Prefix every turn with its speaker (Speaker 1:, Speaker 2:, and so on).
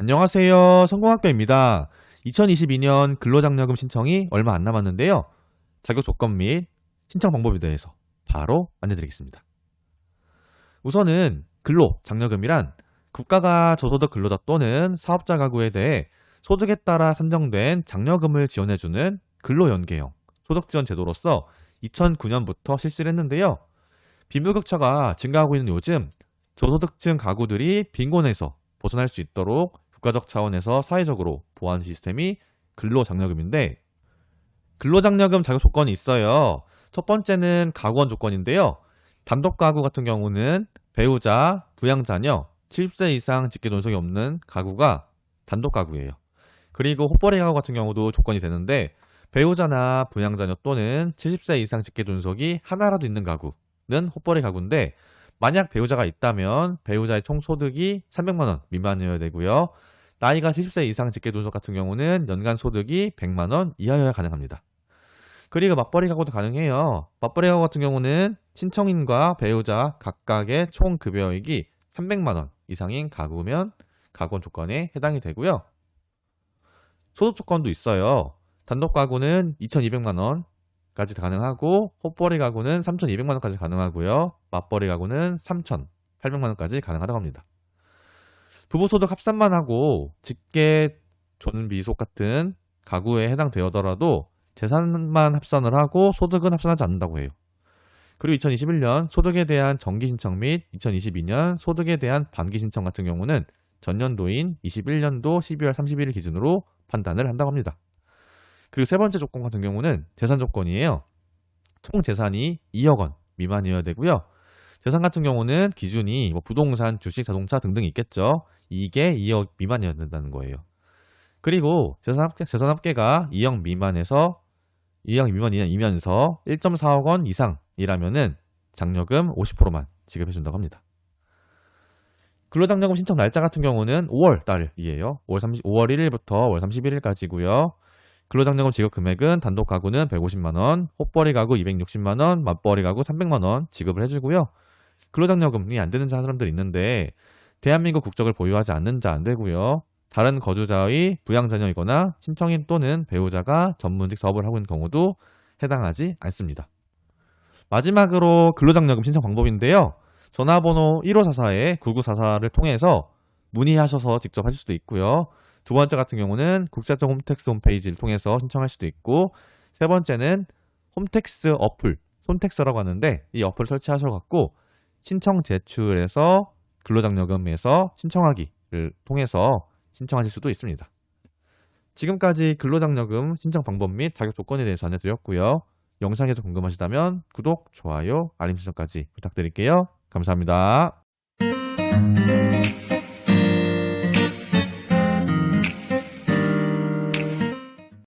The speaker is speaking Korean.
Speaker 1: 안녕하세요. 성공학교입니다. 2022년 근로장려금 신청이 얼마 안 남았는데요. 자격 조건 및 신청 방법에 대해서 바로 안내드리겠습니다. 우선은 근로장려금이란 국가가 저소득 근로자 또는 사업자 가구에 대해 소득에 따라 산정된 장려금을 지원해주는 근로연계형 소득지원 제도로서 2009년부터 실시를 했는데요. 빈부격차가 증가하고 있는 요즘 저소득층 가구들이 빈곤에서 벗어날 수 있도록 국가적 차원에서 사회적으로 보완 시스템이 근로장려금인데 근로장려금 자격 조건이 있어요. 첫 번째는 가구원 조건인데요. 단독 가구 같은 경우는 배우자, 부양자녀, 70세 이상 직계 존속이 없는 가구가 단독 가구예요. 그리고 호벌이 가구 같은 경우도 조건이 되는데 배우자나 부양자녀 또는 70세 이상 직계 존속이 하나라도 있는 가구는 호벌이 가구인데 만약 배우자가 있다면 배우자의 총 소득이 300만 원 미만이어야 되고요. 나이가 70세 이상 직계 존속 같은 경우는 연간 소득이 100만 원 이하여야 가능합니다. 그리고 맞벌이 가구도 가능해요. 맞벌이 가구 같은 경우는 신청인과 배우자 각각의 총 급여액이 300만 원 이상인 가구면 가구원 조건에 해당이 되고요. 소득 조건도 있어요. 단독 가구는 2,200만 원 까지 가능하고 호벌이 가구는 3,200만 원까지 가능하고요. 맞벌이 가구는 3,800만 원까지 가능하다고 합니다. 부부 소득 합산만 하고 직계 존비속 같은 가구에 해당되더라도 재산만 합산을 하고 소득은 합산하지 않는다고 해요. 그리고 2021년 소득에 대한 정기 신청 및 2022년 소득에 대한 반기 신청 같은 경우는 전년도인 21년도 12월 31일 기준으로 판단을 한다고 합니다. 그리고 세 번째 조건 같은 경우는 재산 조건이에요. 총 재산이 2억 원 미만이어야 되고요. 재산 같은 경우는 기준이 뭐 부동산, 주식, 자동차 등등 있겠죠. 이게 2억 미만이어야 된다는 거예요. 그리고 재산 합계, 재산 합계가 2억 미만에서 2억 미만이면서 1.4억 원 이상이라면은 장려금 50%만 지급해 준다고 합니다. 근로장려금 신청 날짜 같은 경우는 5월 달이에요. 5월 30, 5월 1일부터 5월 31일까지고요. 근로장려금 지급 금액은 단독 가구는 150만 원, 호벌이 가구 260만 원, 맞벌이 가구 300만 원 지급을 해주고요. 근로장려금이 안 되는 사람들 있는데 대한민국 국적을 보유하지 않는 자 안 되고요. 다른 거주자의 부양자녀이거나 신청인 또는 배우자가 전문직 사업을 하고 있는 경우도 해당하지 않습니다. 마지막으로 근로장려금 신청 방법인데요. 전화번호 1544-9944를 통해서 문의하셔서 직접 하실 수도 있고요. 두 번째 같은 경우는 국세청 홈택스 홈페이지를 통해서 신청할 수도 있고 세 번째는 홈택스 어플, 홈택스라고 하는데 이 어플을 설치하셔 갖고 신청 제출해서 근로장려금에서 신청하기를 통해서 신청하실 수도 있습니다. 지금까지 근로장려금 신청 방법 및 자격 조건에 대해서 안내드렸고요. 영상이 더 궁금하시다면 구독, 좋아요, 알림 설정까지 부탁드릴게요. 감사합니다.